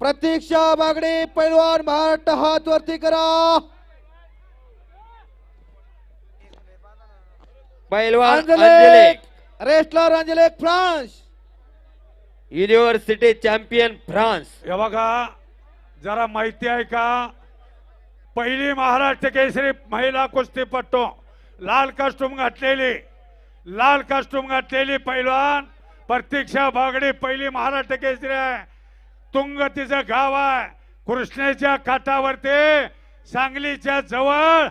प्रतीक्षा बागडे पैलवान महाराष्ट्र हात वरती करा. पैलवान अंजले अंजले wrestler France. University champion France हे बघा जरा माहिती आहे का? पहिली महाराष्ट्र केसरी महिला कुस्तीपट्टू लाल कस्टूम घातलेली. लाल कस्टूम घातलेली पैलवान. प्रतीक्षा बागडे पहिली महाराष्ट्र केसरी आहे. तुंग तिचं गाव आहे. कृष्णेच्या काठावरती सांगलीच्या जवळ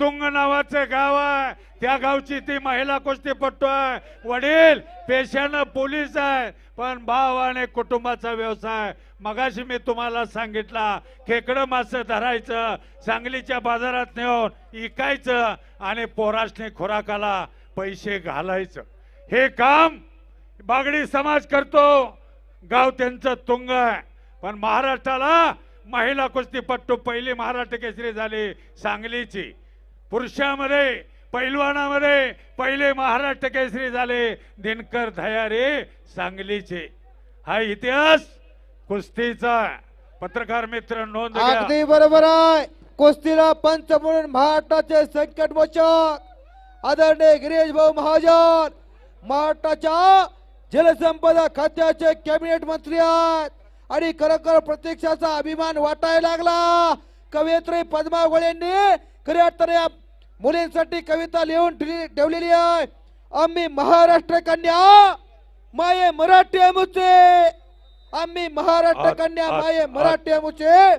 तुंग नावाचं गाव आहे. त्या गावची ती महिला कुस्तीपट्टू आहे. वडील पेशानं पोलीस आहे. पण भाव आणि कुटुंबाचा व्यवसाय. मगाशी मी तुम्हाला सांगितला खेकडं मासं धरायचं सांगलीच्या बाजारात नेऊन इकायचं आणि पोराशने खुराकाला पैसे घालायचं. हे काम बागडी समाज करतो. गाव त्यांचं तुंग आहे. पण महाराष्ट्राला महिला कुस्तीपट्टू पहिली महाराष्ट्र केसरी झाली सांगलीची. पुरुषामध्ये पैलवानामध्ये पहिले महाराष्ट्र केसरी झाले दिनकर धयारे सांगलीचे. हा इतिहास कुस्तीचा पत्रकार मित्र नोंद अगदी बरोबर आहे. कुस्तीला पंच म्हणून महाराष्ट्राचे संकट मोचक आदरणीय गिरीश भाऊ महाजन महाराष्ट्राच्या जलसंपदा खात्याचे कॅबिनेट मंत्री आहेत. आणि खरोखर प्रत्यक्षाचा अभिमान वाटायला लागला. कवयित्री पद्मा गोळेंनी खऱ्या अर्थाने मुलींसाठी कविता लिहून ठेवली- ठेवलेली आहे. आम्ही महाराष्ट्र कन्या माये मराठी अमुचे आम्ही महाराष्ट्र कन्या माये मराठी अमुचे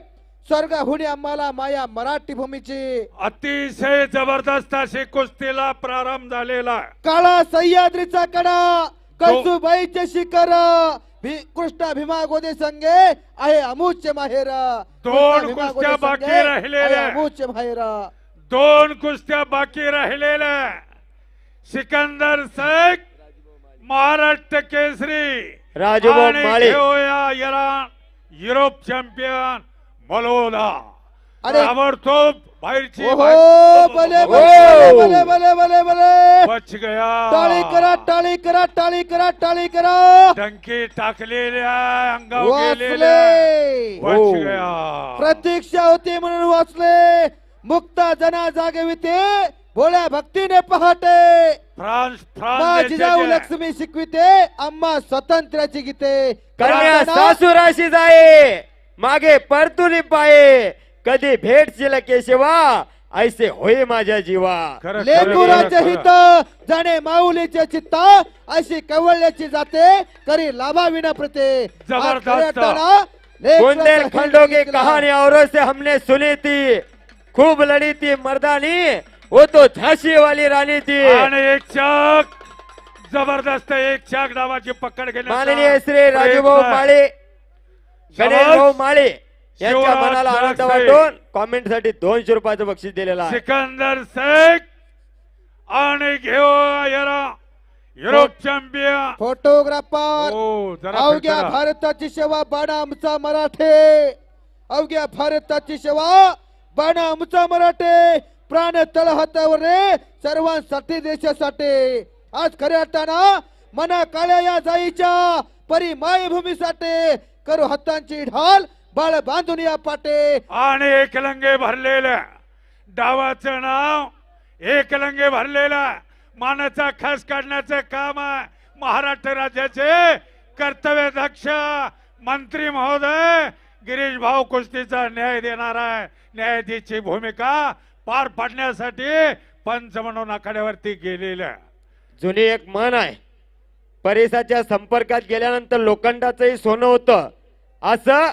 स्वर्गाहुनी आम्हाला माया मराठी भूमीची. अतिशय जबरदस्त अशी कुस्तीला प्रारंभ झालेला. काळा सह्याद्रीचा कडा. कळसुबाईचे शिखर भी- कृष्णा भीमा गोदे संगे आहे अमुचे माहेर. दोन कुस्त्या बाकी राहिलेल्या. आहे अमुचे माहेर. दोन कुस्त्या बाकी राहिलेल्या. सिकंदर शेख महाराष्ट्र केसरी. युरोप चॅम्पियन मलोदा अरे. ताबडतोब बाहेरची ओहो बाहेर- भले. भले भले भले भले भले बच गया. टाळी करा टाळी करा टाळी करा टाळी करा. डंकी टाकलेल्या अंगावर वाचले. बच हो. गया. प्रतीक्षा होती म्हणून वाचले. मुक्ता जना जागविते भोळ्या भक्तीने पहाटे. फ्रान्स फ्रान्स माझी जाऊ देशाचे- लक्ष्मी शिकविते. आम्हा स्वातंत्र्याची गीते. कन्या सासुराशी जाये. मागे परतुनी पाये. कधी भेटशील केशवा ऐसे होय माझ्या जीवा. खरं- खरं- लेकुराचे खरं- हित जाणे माऊलीचे चित्ता अशी कवळल्याची जाते करी लाभा विना प्रते. जबरदस्त. बुंदेल खंडों की. कहानी औरों से हमने सुनी थी. खूब लड़ी थी मर्दानी वो तो झांसी वाली रानी थी. आणि एक चाक जबरदस्त एक चाक डावाची पकड घेण्याचा माननीय श्री राजूभाऊ प्रयत्न. माळे गणेश भाऊ माळे. यांच्या मनाला आनंद. वाटून कॉमेंटसाठी दोनशे रुपयाचं बक्षीस दिलेलं आहे. सिकंदर शेख आणि घेऊ यरा युरोप चॅम्पियन. फोटोग्राफर अवघ्या. भारताची सेवा बाणा आमचा मराठे. अवघ्या भारताची सेवा बाणा आमचा मराठे. प्राण तळ हातावर रे सर्वांसाठी देशासाठी. आज खऱ्या अर्थानं मना काळ्या या जाईच्या परी मायभूमीसाठी करू हातांची ढाल. बाळ बांधून या पाटे. आणि एकलंगे भरलेलं. डावाचं नाव एकलंगे भरलेला. मानाचा खास काढण्याचं काम आहे. महाराष्ट्र राज्याचे कर्तव्य दक्ष मंत्री महोदय गिरीश भाऊ कुस्तीचा न्याय देणार आहे. न्यायाधीशची भूमिका पार पाडण्यासाठी पंच म्हणून आखाड्यावरती गेलेलं आहे. जुनी एक म्हण आहे. परिसाच्या संपर्कात गेल्यानंतर लोखंडाचंही सोनं होतं. असं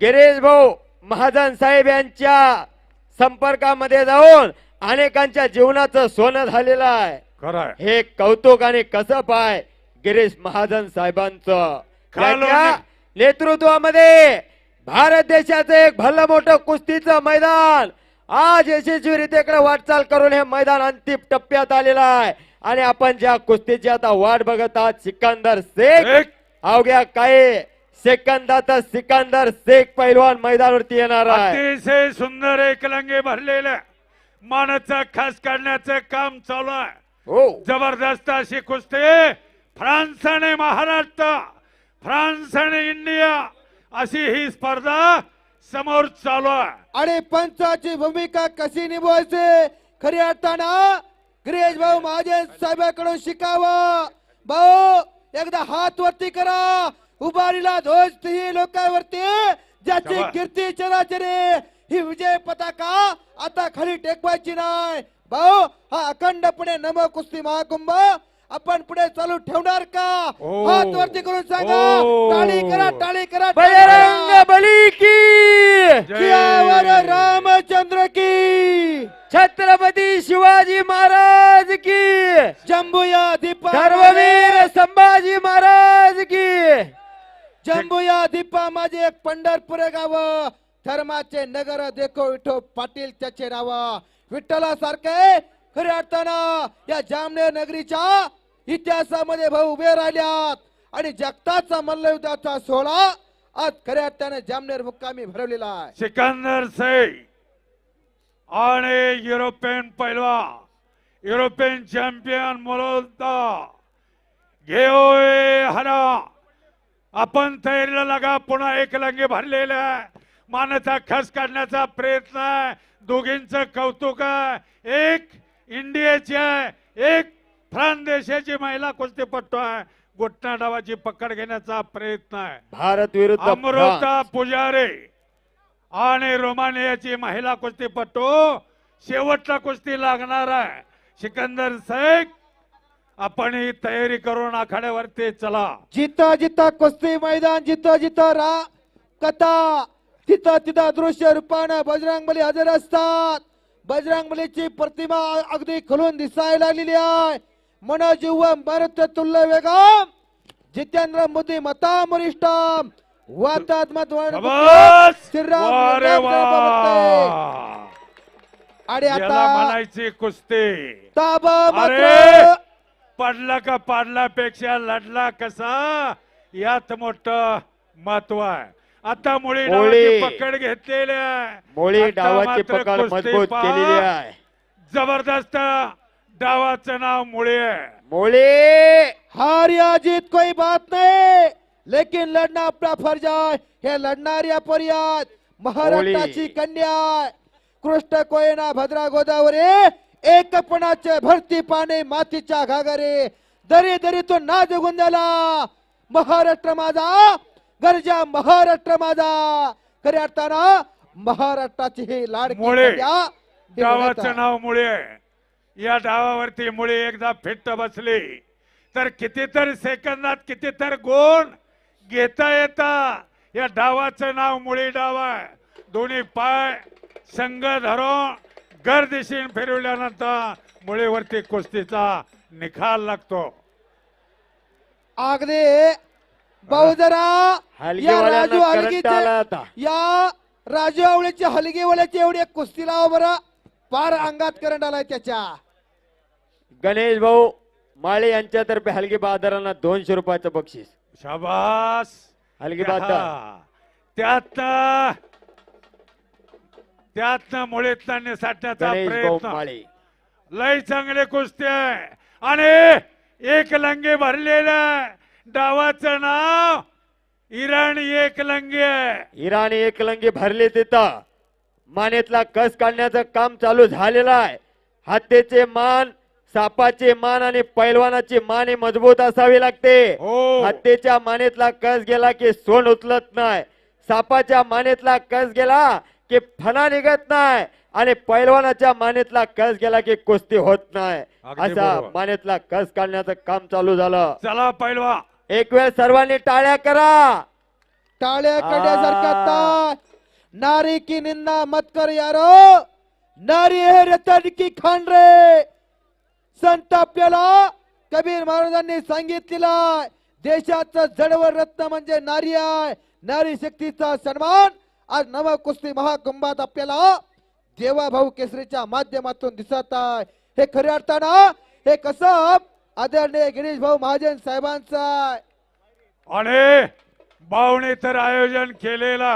गिरीश भाऊ महाजन साहेब यांच्या संपर्कामध्ये जाऊन अनेकांच्या जीवनाचं सोनं झालेलं आहे. खरं हे कौतुक आणि कसब आहे गिरीश महाजन साहेबांचं. त्यांच्या नेतृत्वामध्ये भारत देशाचं एक भलं मोठं कुस्तीचं मैदान आज यशस्वीरित्याकडे वाटचाल करून हे मैदान अंतिम टप्प्यात आलेलं आहे. आणि आपण ज्या कुस्तीची आता वाट बघत आहात सिकंदर शेख एक अवघ्या काही सेकंदातच सिकंदर शेख पैलवान मैदानावरती येणार आहे. अतिशय सुंदर एकलंगे भरलेलं मानाचा खास काढण्याचं काम चालू आहे. हो. जबरदस्त अशी कुस्ती. फ्रान्स आणि महाराष्ट्र फ्रान्स आणि इंडिया अशी ही स्पर्धा समोर चालू आहे. आणि पंचाची भूमिका कशी निभवायची? खऱ्या अर्थानं गिरीश भाऊ महाजन साहेबांकडून शिकावं. भाऊ एकदा हात वरती करा. उभारीला ध्वज तिन्ही लोकांवरती ज्याची. कीर्ती चराचरे ही विजय पताका आता खाली टेकवायची नाही भाऊ हा अखंडपणे नम कुस्ती महाकुंभ आपण पुढे चालू ठेवणार का. हात वरती करून सांगा. टाळी करा टाळी करा बजरंग. बली की रामचंद्र की छत्रपती शिवाजी महाराज की जंबूया दीपा धर्मवीर संभाजी जंबुया दीपा माझे एक गाव. धर्माचे नगर देखो विठो पाटील त्याचे राव विठ्ठला सारखे खऱ्या अर्थानं या जामनेर नगरीच्या इतिहासामध्ये भाऊ उभे राहिल्यात. आणि जगताचा मल्लयुद्धाचा सोहळा आज खऱ्या अर्थाने जामनेर मुक्कामी भरवलेला आहे. सिकंदर सैग आणि युरोपियन पैलवा युरोपियन चॅम्पियन मोलोदा घेओ हरा. आपण तयारीला लागा पुन्हा एक लंगे भरलेले आहे. मानाचा खस काढण्याचा प्रयत्न आहे. दोघींचं कौतुक आहे. एक इंडियाची आहे एक फ्रान्स देशाची महिला कुस्तीपट्टू आहे. गोटणा डावाची पकड घेण्याचा प्रयत्न आहे. भारत विरुद्ध अमृता. पुजारे आणि रोमानियाची महिला कुस्तीपटू शेवटला कुस्ती लागणार आहे. सिकंदर शेख आपण ही तयारी करून आखाड्यावरती चला। जिथं जिथं कुस्ती मैदान जिथं जिथं रा कथा तिथं तिथं दृश्य रूपानं बजरंगबली हजर असतात. बजरंगबलीची प्रतिमा अगदी खुलून दिसायला लागलेली आहे. मनोजीव मरत तुल्य वेगम. जितेंद्र मोदी मता वरिष्ठम वातात मत शाबास! श्रीराम वा रे लिंगायत वा! बघते. आणि आता म्हणायची कुस्ती. ताबा अरे! मात्र पडला का पाडल्यापेक्षा लढला कसा? यात मोठ महत्त्व आहे. आता मुळी. डावाची पकड घेतलेली आहे. मोळी डावाची पकड मजबूत. केलेली आहे. जबरदस्त डावाचं नाव मुळे आहे. मोळी. हार या जीत कोई बात नहीं. लेकिन लड़ना अपना फर्ज है हे लढणाऱ्या पर्यात महाराष्ट्राची. कन्या आहे. कृष्ण कोयना भद्रा गोदावरी. एकपणाचे भरती पाने मातीच्या घागरे दरी दरीतून नाद गुंदला महाराष्ट्र माझा गरजा महाराष्ट्र माझा खऱ्या अर्थानं महाराष्ट्राची ही लाडकी मुळे. आहे. नाव मुळे आहे. या डावावरती मुळे एकदा फिट्ट बसली तर कितीतरी सेकंदात कितीतर गुण घेता येता या डावाचं नाव मुळी डाव आहे दोन्ही पाय संघ धरून गर्दिशीन फिरवल्यानंतर मुळीवरती कुस्तीचा निकाल लागतो. अगदी भाऊ जरा या राजू हलगीचे आता. या राजू आवळीचे हलगीवाल्याची एवढी एक कुस्ती लावा बरं. फार अंगात करंट आलाय त्याच्या. गणेश भाऊ माळे यांच्यातर्फे हलगी बहादरांना दोनशे रुपयाचं बक्षीस. शाबास. हलगी बहादर त्यातनं त्यातनं मुळीतनं भाऊ प्रयत्न. लय चांगले कुस्ती आहे. आणि एक लंगे भरलेलं. डावाचं नाव इराणी एक लंगे आहे. इराणी एकलंगी भरले तिथं. मानेतला कस काढण्याचं काम चालू झालेलं आहे. हत्तीचे मान सापाचे मान आणि पैलवानाची मान ही मजबूत असावी लागते. हो. हत्तीच्या मानेतला कस गेला की सोन उचलत नाही. सापाच्या मानेतला कस गेला की फणा निघत नाही. आणि पैलवानाच्या मानेतला कस गेला की कुस्ती होत नाही. असा. मानेतला कस काढण्याचं काम चालू झालं. चला पैलवा. एक वेळ सर्वांनी टाळ्या करा. टाळ्या कड्यासारखा नारी की निंदा मत कर यारो. नारी हे रतन की खान रे संत आपल्याला कबीर महाराजांनी सांगितलेलं देशाचं जडवर रत्न म्हणजे नारी आहे. नारी शक्तीचा सन्मान. आज नव कुस्ती महाकुंभात आपल्याला देवा भाऊ केसरीच्या माध्यमातून दिसत आहे. हे खऱ्या अर्थानं हे कसं आदरणीय गिरीश भाऊ महाजन साहेबांचा आहे. आणि बावणे तर आयोजन केलेला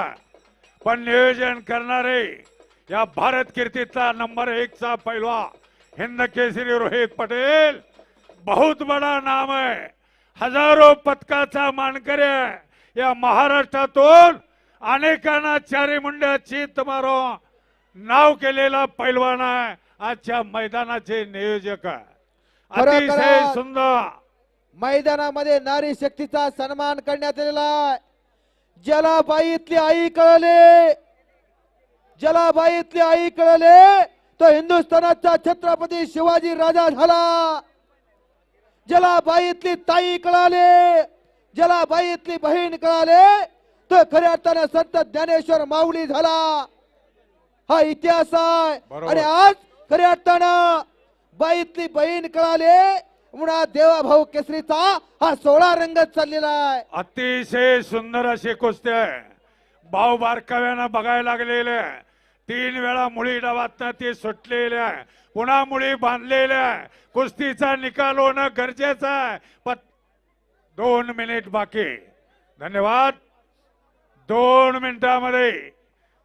पण नियोजन करणारे या भारत कीर्तीचा नंबर एक चा पहिला हिंद केसरी रोहित पटेल. बहुत बडा नाम आहे. हजारो पदकाचा मानकरी आहे. या महाराष्ट्रातून अनेकांना चारी मुंड्या चित मारो नाव केलेला पैलवान आहे. आजच्या मैदानाचे नियोजक आहे. अतिशय. सुंदर. मैदानामध्ये नारी शक्तीचा सन्मान करण्यात आलेला आहे. ज्याला बाईतली आई कळले. ज्याला बाईतली आई कळले. तो हिंदुस्थानाचा छत्रपती शिवाजी राजा झाला. ज्याला बाईतली ताई कळाले. ज्याला बाईतली बहीण कळाले. तो खऱ्या अर्थानं संत ज्ञानेश्वर माऊली झाला. हा इतिहास आहे. आणि आज खऱ्या अर्थानं बाईतली बहीण कळाले. म्हणून हा देवा भाऊ केसरीचा हा सोळा रंगत चाललेला आहे. अतिशय सुंदर अशी कुस्ती आहे. भाऊ बारकाव्यानं बघायला लागलेले आहे. तीन वेळा मुळी डावातनं ती सुटलेली आहे. पुन्हा मुळी बांधलेल्या आहे. कुस्तीचा निकाल होणं गरजेचं आहे. पण दोन मिनिट बाकी. धन्यवाद. दोन मिनिटामध्ये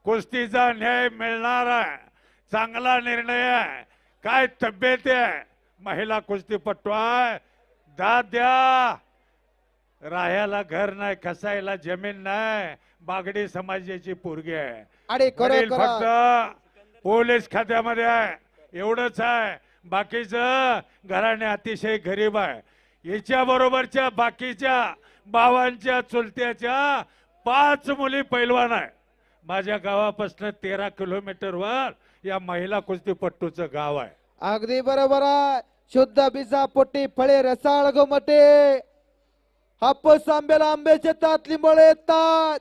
कुस्तीचा न्याय मिळणार चांगला निर्णय आहे. काय तब्येत आहे? महिला कुस्तीपट्टू आहे. दाद द्या. राहायला घर नाही कसायला जमीन नाही. बागडी समाजाची पोरगी आहे. वडील खरं. फक्त पोलीस खात्यामध्ये आहे. एवढंच आहे. बाकीचं घराणे अतिशय गरीब आहे. याच्या बरोबरच्या बाकीच्या भावांच्या चुलत्याच्या पाच मुली पैलवान आहे. माझ्या गावापासून तेरा किलोमीटरवर या महिला कुस्तीपट्टूचं गाव आहे. अगदी बरोबर आहे. शुद्ध बिजा पोटी फळे रसाळ गोमटे. हापूस आंब्याला आंब्याचे तात लिंबळे येतात.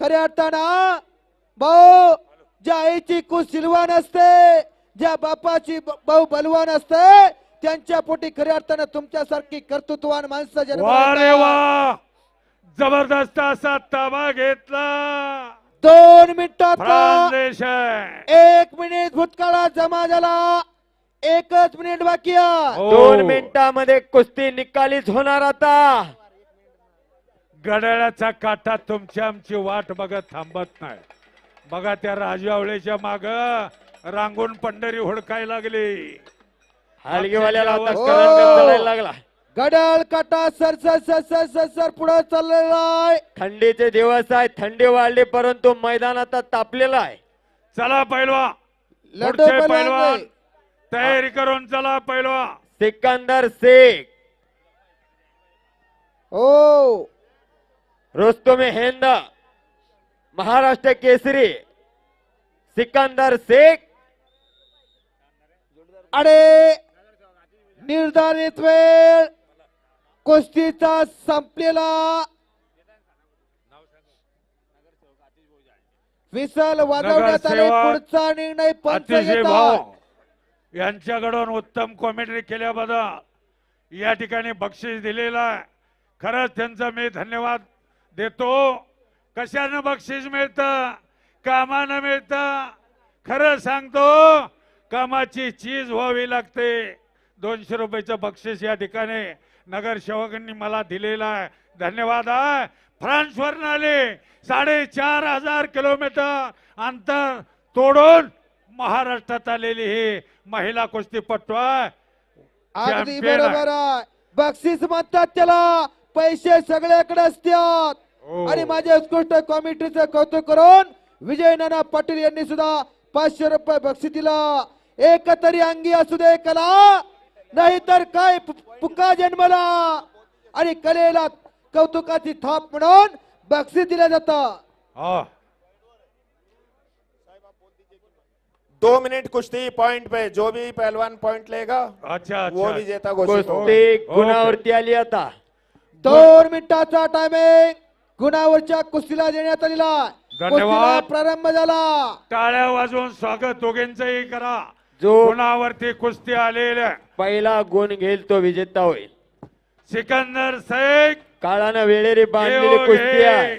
खऱ्या अर्थानं भाऊ ज्या आईची कुस सिलवान असते ज्या बापाची भाऊ बलवान असते त्यांच्या पोटी खऱ्या अर्थानं तुमच्यासारखी कर्तृत्वान माणसं. वा! जबरदस्त असा ताबा घेतला. दोन मिनिटात आहे एक मिनिट भूतकाळात जमा झाला. एकच मिनिट बाकी आहे. हो. दोन मिनिटामध्ये कुस्ती निकालीच होणार आता. गडाळ्याचा काटा तुमची आमची वाट बघत थांबत नाही. बघा त्या राजवावळेच्या माग रांगून पंढरी हुडकाय लागली. हलगीवाल्याला आता हो. करंट लागला. गडाळ काटा सर सर सर सर सर सर पुढे चाललेला आहे. थंडीचे दिवस आहे थंडी वाढली परंतु मैदान आता तापलेलं आहे. चला पैलवा. पुढचे पहलवान पैलवान. तयारी करून चला पैलवा. सिकंदर शेख हो. रोस्तुमे हिंद. महाराष्ट्र केसरी. सिकंदर शेख अरे निर्धारित वेळ. कुस्तीचा संपलेला विसल वाजवण्यात आले. पुढचा निर्णय अतिशय. भाऊ यांच्याकडून उत्तम कॉमेंट्री केल्याबद्दल या ठिकाणी बक्षीस दिलेलं आहे. खरंच त्यांचा मी धन्यवाद देतो. कशानं बक्षीस मिळतं? कामानं मिळतं? खरं सांगतो कामाची चीज व्हावी लागते. दोनशे रुपयाचं बक्षीस या ठिकाणी नगरसेवकांनी मला दिलेलं आहे. धन्यवाद आहे फ्रान्सवरून आले. साडेचार हजार किलोमीटर अंतर तोडून महाराष्ट्रात आलेली ही महिला कुस्तीपट्टू आहे. बरोबर आहे. बक्षीस म्हणतात त्याला. पैसे सगळ्याकडे असतात. हो. आणि माझ्या उत्कृष्ट कॉमिटीचं कौतुक करून विजय नाना पाटील यांनी सुद्धा पाचशे रुपये बक्षीस दिला. एक तरी अंगी असू दे कला. नाहीतर काय? पुका जन्मला. आणि कलेला कौतुकाची थाप म्हणून बक्षीस दिलं जातं. दो मिनट कुश्ती पॉइंट पे जो भी पहलवान पॉइंट लेगा अच्छा वो अच्छा. विजेता कुस्ती ओके. गुणावरती आली आता. दोन मिनिटाचा टायमिंग गुणावरच्या कुस्तीला देण्यात आलेला. धन्यवाद. प्रारंभ झाला. टाळ्या वाजवून स्वागत दोघांचंही करा. जो गुणावरती कुस्ती आलेल्या पहिला गुण घेईल तो विजेता होईल. सिकंदर शेख. काळानं वेळेरी बांधलेली कुस्ती घे. आहे.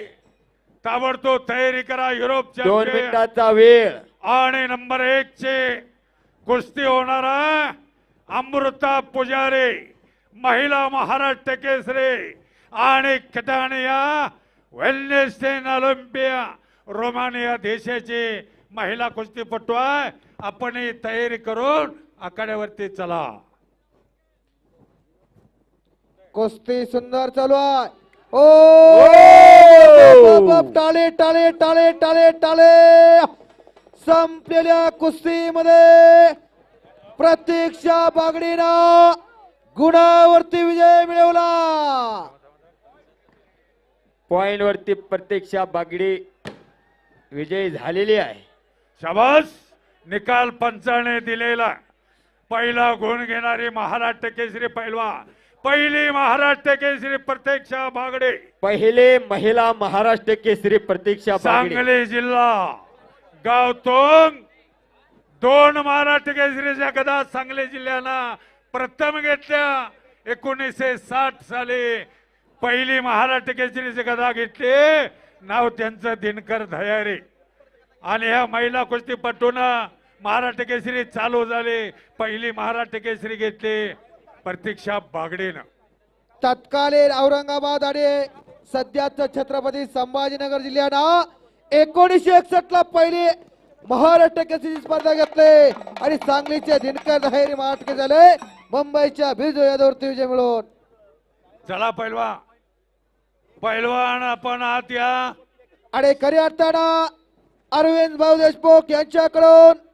ताबडतोब तयारी करा युरोप दोन मिनिटाचा वेळ. आणि नंबर एक चे कुस्ती होणार अमृता पुजारी महिला महाराष्ट्र केसरी आणि कटानिया वेलनेस्टेन ऑलिम्पिया रोमानिया देशाची महिला कुस्तीपटू आहे. आपण ही तयारी करून आखाड्यावरती चला. कुस्ती सुंदर चालू आहे. ओ! बाप, टाळे टाळे टाळे टाळे टाळे. संपलेल्या कुस्तीमध्ये प्रतीक्षा बागडीनं गुणावरती विजय मिळवला. पॉइंट वरती प्रत्यक्षा बागडी विजयी झालेली आहे. शाबास! निकाल पंचाने दिलेला. पहिला गुण घेणारी महाराष्ट्र केसरी पैलवा पहिली महाराष्ट्र केसरी प्रत्यक्षा बागडे. पहिले महिला महाराष्ट्र केसरी प्रतीक्षा बागडी. सांगली जिल्हा. गावतोंग दोन महाराष्ट्र केसरीच्या गदा सांगली जिल्ह्यानं प्रथम घेतल्या. एकोणीसशे साठ साली पहिली महाराष्ट्र केसरीची गदा घेतली. नाव त्यांचं दिनकर धयारे. आणि ह्या महिला कुस्तीपटून महाराष्ट्र केसरी चालू झाले. पहिली महाराष्ट्र केसरी घेतली. प्रतीक्षा बागडेनं. तत्कालीन औरंगाबाद आणि सध्याच छत्रपती संभाजीनगर जिल्ह्यानं एकोणीसशे एकसष्ट ला पहिली महाराष्ट्र केसरी स्पर्धा घेतली. आणि सांगलीचे दिनकर दहेरी महाराष्ट्र झाले. मुंबईच्या बिजू यादवरती विजय मिळवून. चला पैलवा पैलवान आपण आत या. आणि खऱ्या अर्थानं अरविंद भाऊ देशमुख यांच्याकडून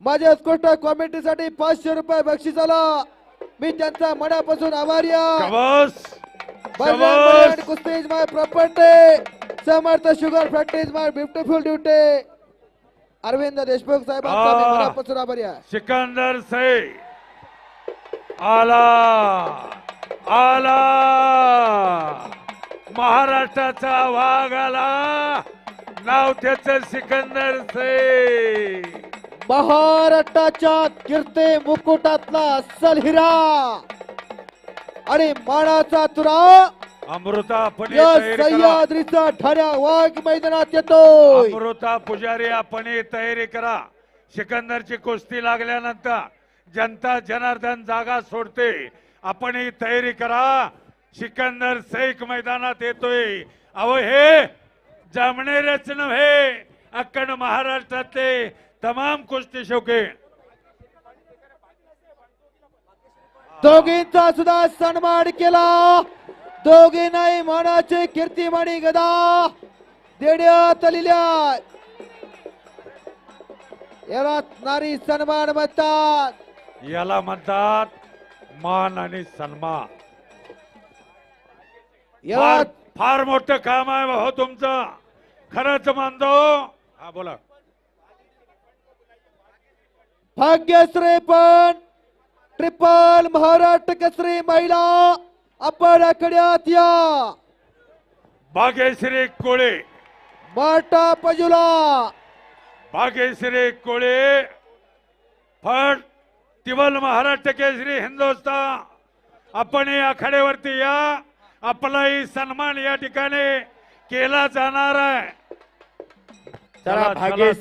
माझ्या उत्कृष्ट कॉमेंट्रीसाठी पाचशे रुपये बक्षीस आला. मी त्यांचा मनापासून आभारी आहे. property. Samartha Sugar Factory is my beautiful duty. Arvind Deshmukh आ. मनापासून आभारी आहे. सिकंदर से आला! आला! महाराष्ट्राचा वाघ आला! नाव त्याच सिकंदर से महाराष्ट्राच्या कीर्ती मुकुटातला अस्सल हिरा. आणि मानाचा तुरा. अमृता. सह्याद्रीचा ठाण्या वाघ मैदानात येतोय. अमृता पुजारी आपण ही तयारी करा. सिकंदरची कुस्ती लागल्यानंतर जनता जनार्दन जागा सोडते. आपण ही तयारी करा. सिकंदर सैक मैदानात येतोय. अहो हे जमणेरच नव्हे अक्कड महाराष्ट्रातले तमाम कुस्ती शौके दोघींचा सुद्धा सन्मान केला. दोघींनाही मानाची कीर्तिमानी गदा. देण्यात आलेल्या याला नारी सन्मान म्हणतात. याला म्हणतात मान आणि सन्मान. याला फार फार मोठं काम आहे हो तुमचं. खरंच मानतो. हा बोला. भाग्यश्री पण ट्रिपल महाराष्ट्र केसरी महिला आपण आकड्यात या भाग्यश्री कोळे. माटा पजुला. भाग्यश्री कोळे. फड तिवल महाराष्ट्र केसरी हिंदुस्तान. आपण या आखाड्यावरती या. आपलाही सन्मान या ठिकाणी केला जाणार आहे. चला चला, भाग्य